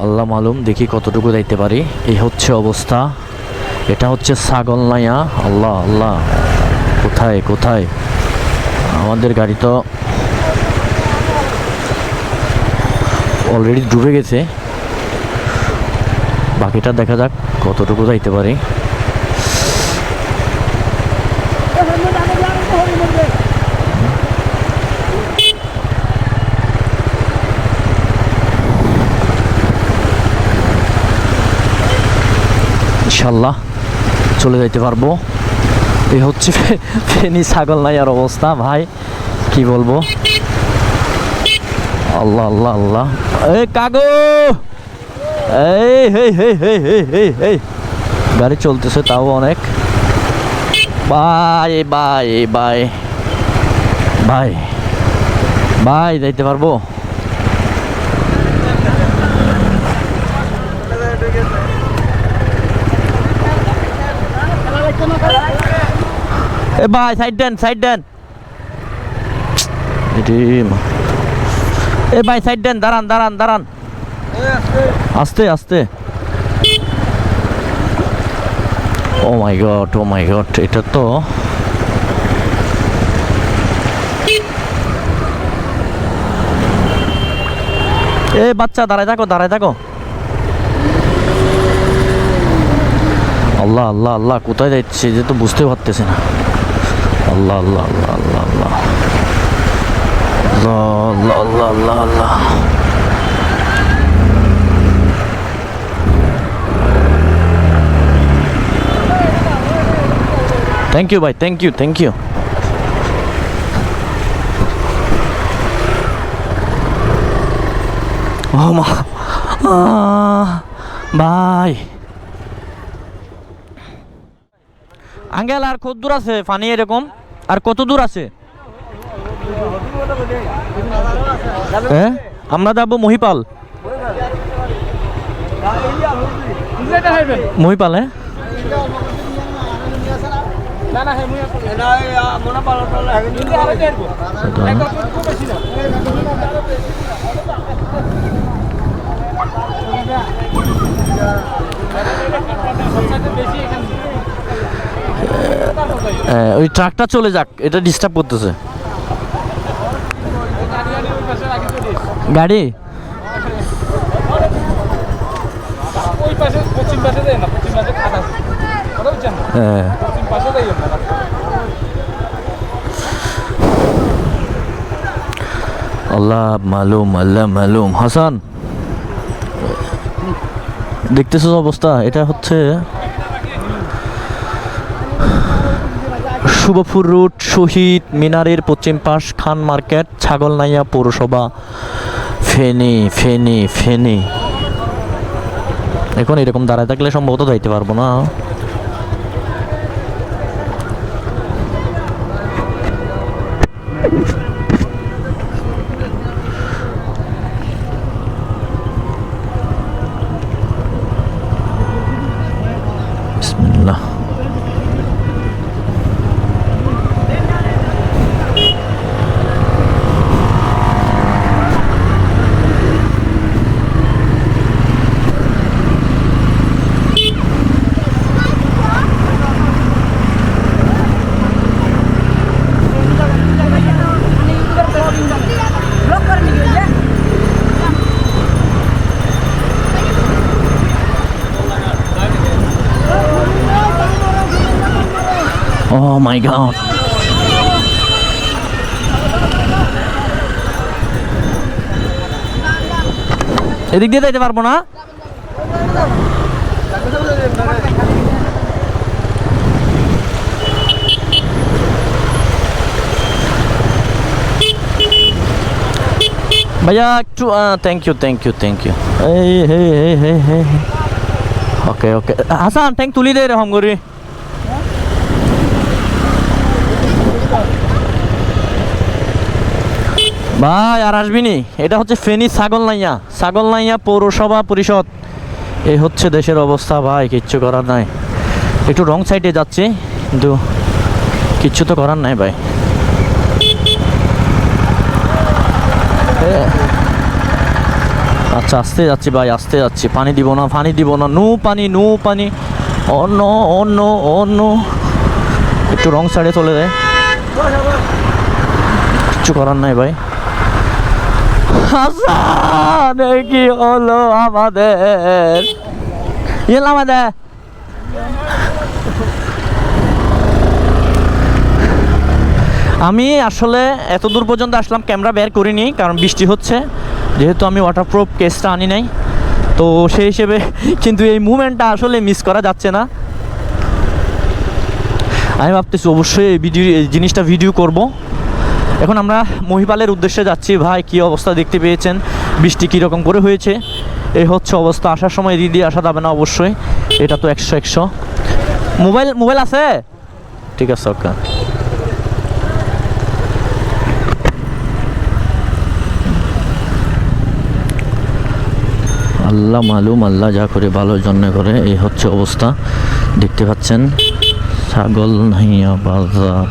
আল্লাহ মালুম, দেখি কতটুকু যাইতে পারি। এই হচ্ছে অবস্থা। এটা হচ্ছে ছাগল নাইয়া আল্লাহ আল্লাহ। কোথায় কোথায়? আমাদের গাড়ি তো অলরেডি ডুবে গেছে। বাকিটা দেখা যাক কতটুকু যাইতে পারি। ইনশাল্লাহ চলে যাইতে পারব। এই হচ্ছে ফেনী ছাগল নাইয়ার অবস্থা, ভাই, কি বলব? আল্লাহ আল্লাহ আল্লাহ। এই কাগো এই হেই হেই হেই হেই হেই হেই গাড়ি চলতেছে তাও অনেক। Bye bye bye bye bye যাইতে পারব? এ ভাই সাইড দেন সাইড দেন। এ ভাই সাইড দেন দাঁড়ান দাঁড়ান দাঁড়ান। আস্তে আস্তে। ও মাই গড ও মাই গড এটা তো এ বাচ্চা দাঁড়ায় থাকো দাঁড়ায় থাকো। আল্লাহ আল্লাহ আল্লাহ কোথায় যাচ্ছে? যে তো বুঝতে পারতেছে না। Allah Allah Allah Allah Allah. Allah Allah Allah Allah. Thank you, bye. Thank you. Thank you. Oh my. Ah, bye. Uncle আর কত দূর আছে ফানি এরকম? আর কত দূর আছে? হ্যাঁ আমরা যাব মহিপাল। মহিপাল হ্যাঁ হ্যাঁ, ওই ট্রাকটা চলে যাক, এটা ডিস্টার্ব করতেছে। গাড়ি? হ্যাঁ। আল্লাহ, মালুম আল্লাহ, মালুম। হাসান দেখতেছো অবস্থা? এটা হচ্ছে শুভপুর রুট, শহীদ মিনারের পশ্চিম পাশ, খান মার্কেট, ছাগলনাইয়া পৌরসভা। ফেনি ফেনি ফেনি। এখন এরকম দাঁড়ায় থাকলে সম্ভবত যাইতে পারব না। বিসমিল্লাহ Oh my god. এদিক দিয়ে যাইতে পারব না? ভাইয়া, একটু thank you thank you thank you হে হে হে হে ওকে ওকে হাসান থ্যাংক তুলি দে রে, হম ভাই, আর আসবিনি এটা হচ্ছে ফেনী ছাগল নাইয়া ছাগল নাইয়া পৌরসভা পরিষদ। এই হচ্ছে দেশের অবস্থা, ভাই, কিচ্ছু করার নাই। একটু রং সাইডে যাচ্ছি, কিন্তু কিচ্ছু তো করার নাই, ভাই। আচ্ছা আস্তে যাচ্ছি, ভাই, আস্তে যাচ্ছি। পানি দিব না, পানি দিব না। নু পানি নু পানি। অন্য অন্য অন্য একটু রং সাইডে চলে যায়। কিচ্ছু করার নাই, ভাই। কি হলো আমাদের? আমাদের। আমি আসলে এত দূর পর্যন্ত আসলাম, ক্যামেরা বের করিনি, কারণ বৃষ্টি হচ্ছে। যেহেতু আমি ওয়াটারপ্রুফ কেসটা আনি নাই, তো সেই হিসেবে কিন্তু এই মুভমেন্টটা আসলে মিস করা যাচ্ছে না। আমি ভাবতেছি অবশ্যই এই ভিডিও এই জিনিসটা ভিডিও করব। এখন আমরা মহিপালের উদ্দেশ্যে যাচ্ছি। ভাই, কি অবস্থা দেখতে পেয়েছেন? বৃষ্টি কীরকম করে হয়েছে? এই হচ্ছে অবস্থা। আসার সময় দিদি আসা যাবে না অবশ্যই। এটা তো একশো একশো। মোবাইল মোবাইল আছে? ঠিক আছে, ওকে। আল্লাহ মালুম, আল্লাহ যা করে ভালোর জন্য করে। এই হচ্ছে অবস্থা। দেখতে পাচ্ছেন, ছাগল নাইয়া বাজার